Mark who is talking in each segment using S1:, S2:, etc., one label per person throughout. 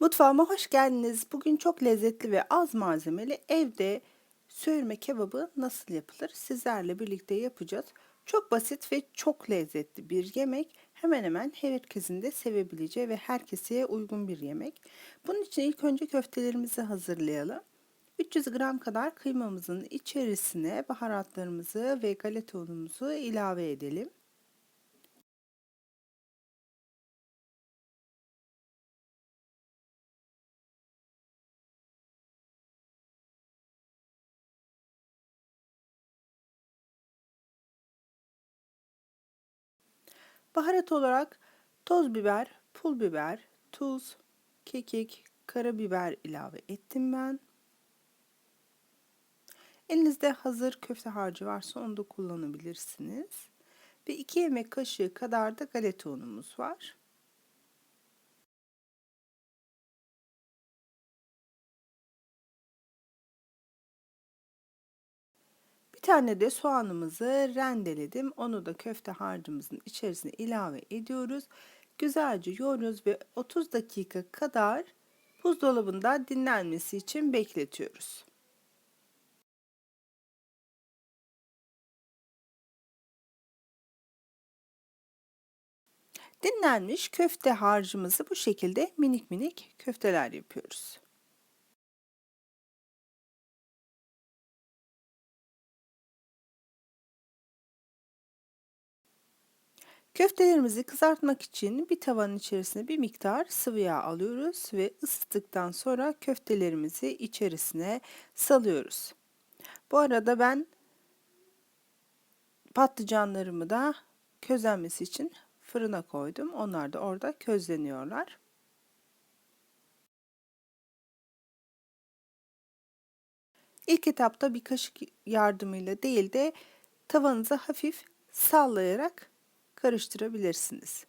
S1: Mutfağıma hoş geldiniz. Bugün çok lezzetli ve az malzemeli evde söğürme kebabı nasıl yapılır sizlerle birlikte yapacağız. Çok basit ve çok lezzetli bir yemek. Hemen hemen herkesin de sevebileceği ve herkese uygun bir yemek. Bunun için ilk önce köftelerimizi hazırlayalım. 300 gram kadar kıymamızın içerisine baharatlarımızı ve galeta unumuzu ilave edelim. Baharat olarak toz biber, pul biber, tuz, kekik, karabiber ilave ettim ben. Elinizde hazır köfte harcı varsa onu da kullanabilirsiniz. Ve 2 yemek kaşığı kadar da galeta unumuz var. Tane de soğanımızı rendeledim. Onu da köfte harcımızın içerisine ilave ediyoruz. Güzelce yoğuruyoruz ve 30 dakika kadar buzdolabında dinlenmesi için bekletiyoruz. Dinlenmiş köfte harcımızı bu şekilde minik minik köfteler yapıyoruz. Köftelerimizi kızartmak için bir tavanın içerisine bir miktar sıvı yağ alıyoruz ve ısıttıktan sonra köftelerimizi içerisine salıyoruz. Bu arada ben patlıcanlarımı da közlenmesi için fırına koydum. Onlar da orada közleniyorlar. İlk etapta bir kaşık yardımıyla değil de tavanızı hafif sallayarak karıştırabilirsiniz.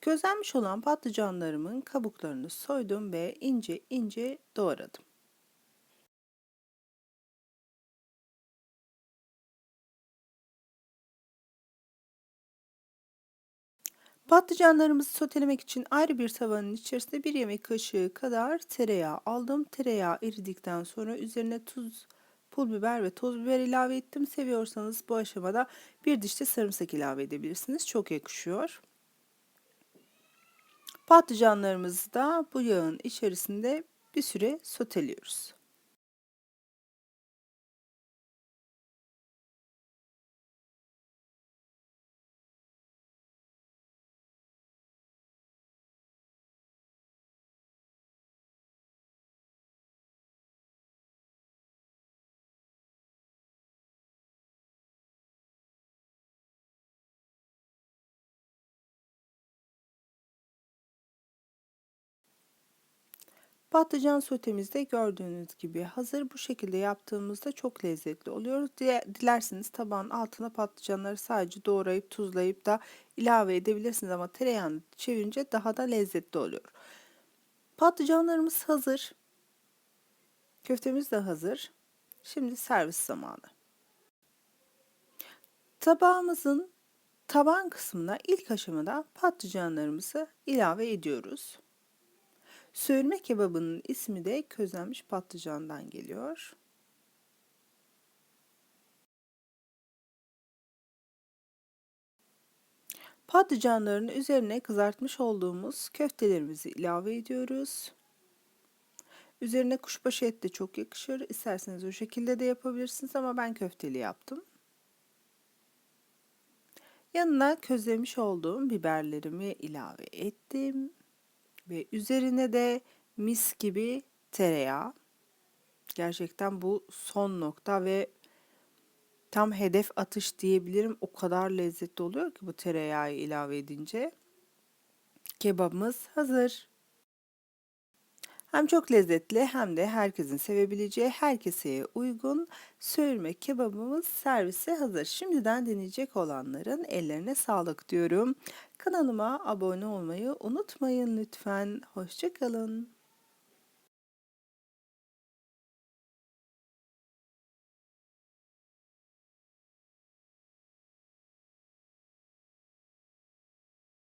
S1: Közlenmiş olan patlıcanlarımın kabuklarını soydum ve ince ince doğradım. Patlıcanlarımızı sotelemek için ayrı bir tavanın içerisinde bir yemek kaşığı kadar tereyağı aldım. Tereyağı eridikten sonra üzerine tuz, pul biber ve toz biber ilave ettim. Seviyorsanız bu aşamada bir diş de sarımsak ilave edebilirsiniz. Çok yakışıyor. Patlıcanlarımızı da bu yağın içerisinde bir süre soteliyoruz. Patlıcan sotemizde gördüğünüz gibi hazır. Bu şekilde yaptığımızda çok lezzetli oluyor. Dilerseniz tabağın altına patlıcanları sadece doğrayıp tuzlayıp da ilave edebilirsiniz ama tereyağını çevirince daha da lezzetli oluyor. Patlıcanlarımız hazır. Köftemiz de hazır. Şimdi servis zamanı. Tabağımızın taban kısmına ilk aşamada patlıcanlarımızı ilave ediyoruz. Söğürme kebabının ismi de közlenmiş patlıcandan geliyor. Patlıcanların üzerine kızartmış olduğumuz köftelerimizi ilave ediyoruz. Üzerine kuşbaşı et de çok yakışır. İsterseniz o şekilde de yapabilirsiniz ama ben köfteli yaptım. Yanına közlemiş olduğum biberlerimi ilave ettim. Ve üzerine de mis gibi tereyağı. Gerçekten bu son nokta ve tam hedef atış diyebilirim. O kadar lezzetli oluyor ki bu tereyağı ilave edince. Kebabımız hazır. Hem çok lezzetli hem de herkesin sevebileceği, herkese uygun söğürme kebabımız servise hazır. Şimdiden deneyecek olanların ellerine sağlık diyorum. Kanalıma abone olmayı unutmayın lütfen. Hoşçakalın.